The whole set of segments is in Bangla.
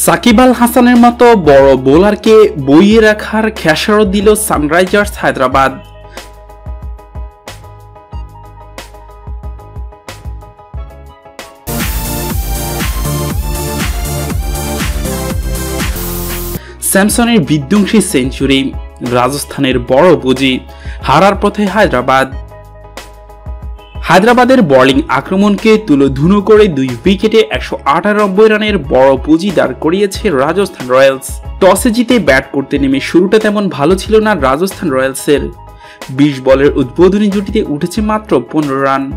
সাকিব আল হাসানের মতো বড় বোলারকে বইয়ে রাখার খেসারত দিল সানরাইজার্স হায়দ্রাবাদ। স্যামসনের বিধ্বংসী সেঞ্চুরি, রাজস্থানের বড় পুঁজি, হারার পথে হায়দ্রাবাদ। হায়দ্রাবাদের বোলিং আক্রমণকে তুলো তুলোধুনো করে দুই উইকেটে একশো আটানব্বই রানের বড় পুঁজি দাঁড় করিয়েছে রাজস্থান রয়্যালস। টসে জিতে ব্যাট করতে নেমে শুরুটা তেমন ভালো ছিল না রাজস্থান রয়্যালসের। বিশ বলের উদ্বোধনী জুটিতে উঠেছে মাত্র পনেরো রান।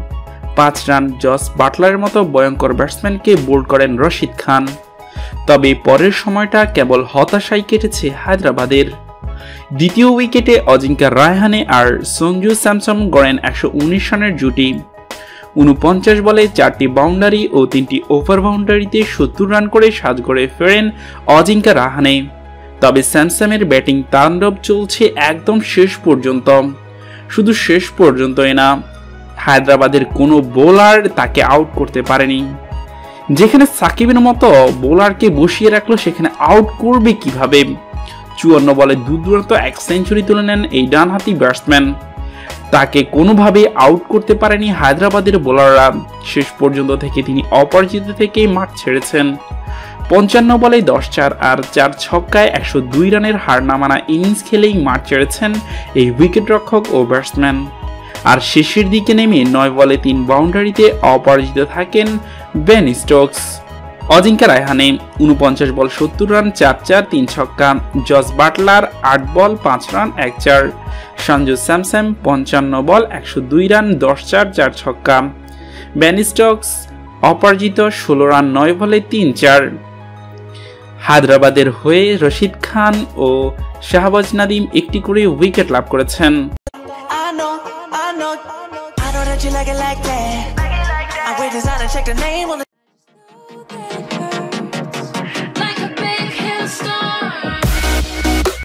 পাঁচ রান জস বাটলারের মতো ভয়ঙ্কর ব্যাটসম্যানকে বোল্ড করেন রশিদ খান। তবে পরের সময়টা কেবল হতাশাই কেটেছে হায়দ্রাবাদের। দ্বিতীয় উইকেটে অজিঙ্কা রায়হানে আর সঞ্জু স্যামসন গড়েন একশো উনিশ রানের জুটি। উনপঞ্চাশ বলে চারটি বাউন্ডারি ও তিনটি ওভার বাউন্ডারিতে সত্তর রান করে সাজগড়ে ফেরেন অজিঙ্কা রাহানে তবে স্যামসামের ব্যাটিং তাণ্ডব চলছে একদম শেষ পর্যন্ত। শুধু শেষ পর্যন্তই না, হায়দ্রাবাদের কোনো বোলার তাকে আউট করতে পারেনি। যেখানে সাকিবের মতো বোলারকে বসিয়ে রাখল, সেখানে আউট করবে কীভাবে? চুয়ান্ন বলে দুর্দান্ত এক সেঞ্চুরি তুলে নেন এই ডানহাতি ব্যাটসম্যান তাকে কোনোভাবে আউট করতে পারেনি হায়দ্রাবাদের বোলাররা শেষ পর্যন্ত থেকে তিনি অপরাজিত থেকে মাঠ ছেড়েছেন। পঞ্চান্ন বলে দশ চার আর চার ছক্কায় একশো দুই রানের হার নামানা ইনিংস খেলেই মাঠ ছেড়েছেন এই উইকেট রক্ষক ও ব্যাটসম্যান আর শেষের দিকে নেমে নয় বলে তিন বাউন্ডারিতে অপরাজিত থাকেন বেন স্টোকস। অজিঙ্কা রায়হানে উনপঞ্চাশ বল, সত্তর রান, চার চার, তিন ছক্কা। জস বাটলার আট বল, পাঁচ রান, এক চার। সঞ্জু স্যামস্যাম পঞ্চান্ন বল, একশো দুই রান, দশ চার চার ছক্কা। বেন স্টকস অপরাজিত ষোলো রান, নয় বলে তিন চার। হায়দ্রাবাদের হয়ে রশিদ খান ও শাহবাজ নাদিম একটি করে উইকেট লাভ করেছেন। I wait check the name on